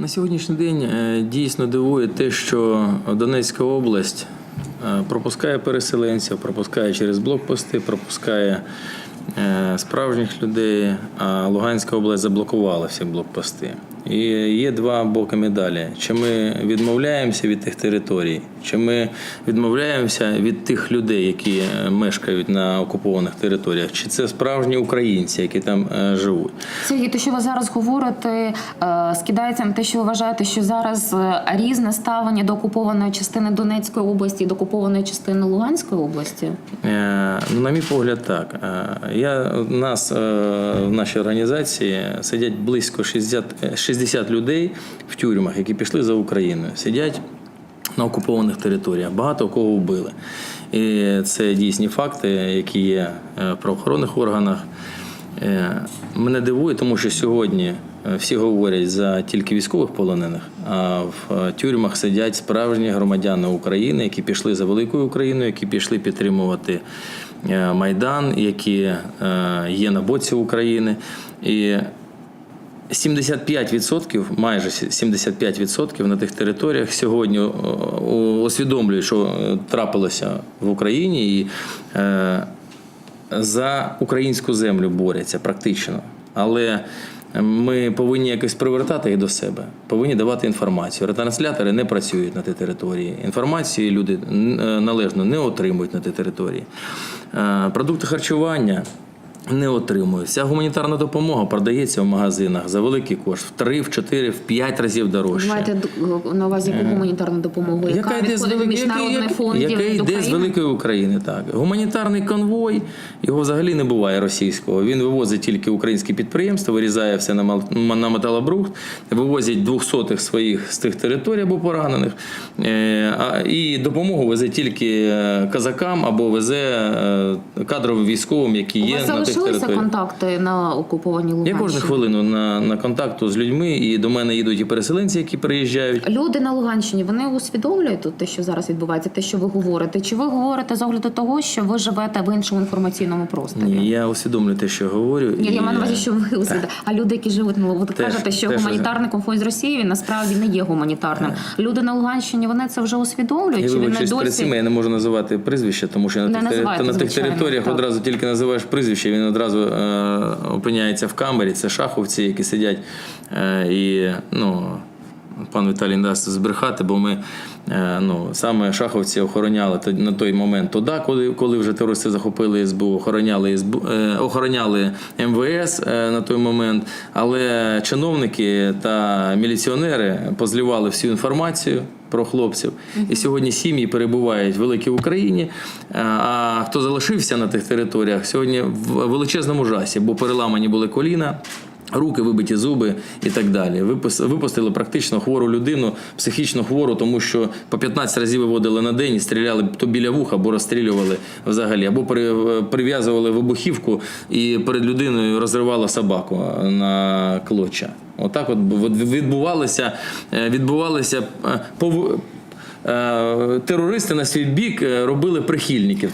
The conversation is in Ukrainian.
На сьогоднішній день е, дійсно дивує те, що Донецька область е, пропускає переселенців, пропускає через блокпости, пропускає е, справжніх людей, а Луганська область заблокувала всі блокпости. І є два боки медалі. Чи ми відмовляємося від тих територій, чи ми відмовляємося від тих людей, які е, мешкають на окупованих територіях, чи це справжні українці, які там е, живуть. Сергій, те, що ви зараз говорите, е, скидається на те, що ви вважаєте, що зараз різне ставлення до окупованої частини Донецької області і до окупованої частини Луганської області. Ну, на мій погляд, так. Я, у нас в нашій організації сидять близько 60, е, 60 людей в тюрмах, які пішли за Україною. Сидять на окупованих територіях. Багато кого вбили. І це дійсні факти, які є е, в правоохоронних органах. Е, Мене дивує, тому що сьогодні е, всі говорять за тільки військових полонених, а в тюрмах сидять справжні громадяни України, які пішли за великою Україною, які пішли підтримувати Майдан, які є на боці України. І 75%, майже 75% на тих територіях сьогодні о, усвідомлюють, що е, трапилося в Україні, і е, за українську землю борються практично. Але ми повинні якось привертати їх до себе, повинні давати інформацію. Ретранслятори не працюють на тій території. Інформації люди е, належно не отримують на тій території. Е, Продукти харчування не отримують. Вся гуманітарна допомога продається в магазинах за великий кошт в 3, в 4, в 5 разів дорожче. маєте на увазі яку гуманітарну допомогу, яка, Яка йде з великої міжнародних яка- фондів яка йде з України? великої України. Так гуманітарний конвой його взагалі не буває російського. Він вивозить тільки українські підприємства, вирізає все на мал- на металобрухт, вивозять двохсотих своїх з тих територій або поранених. Е, а- І допомогу везе тільки е, казакам або везе е, кадровим військовим, які є на тих залишилися контакти на окупованій Я кожну хвилину на, на контакту з людьми, і до мене їдуть і переселенці, які приїжджають. Люди на Луганщині вони усвідомлюють тут те, що зараз відбувається, те, що ви говорите. Чи ви говорите з огляду того, що ви живете в іншому інформаційному просторі? Ні, я усвідомлюю те, що говорю. Ні, і- я маю на увазі, що ви усвідомлюєте. А люди, які живуть Луганщині, ви Теж- кажете, що теж гуманітарний конфлікт з Росією він насправді не є гуманітарним. Люди на Луганщині вони це вже усвідомлюють. Я Чи він не вибачусь перед цим, досі я не можу називати прізвище, тому що Не на тих, на тих територіях так. одразу тільки називаєш прізвище, він одразу е, опиняється в камері. Це шаховці, які сидять е, і ну. Пан Віталій не дасть збрехати, бо ми е, ну, саме шаховці охороняли на той момент туди, коли, коли вже терористи захопили СБУ, охороняли, СБУ, е, охороняли МВС е, на той момент. Але чиновники та міліціонери позлівали всю інформацію про хлопців. І сьогодні сім'ї перебувають в великій Україні. А хто залишився на тих територіях, сьогодні в величезному жасі, бо переламані були коліна. Руки, вибиті зуби і так далі. Випус- Випустили практично хвору людину, психічно хвору, тому що по 15 разів виводили на день і стріляли то біля вуха, або розстрілювали взагалі, або прив'язували вибухівку і перед людиною розривала собаку на клоча. Отак от відбувалося, е, відбувалося е, пов- е, терористи на свій бік робили прихильників.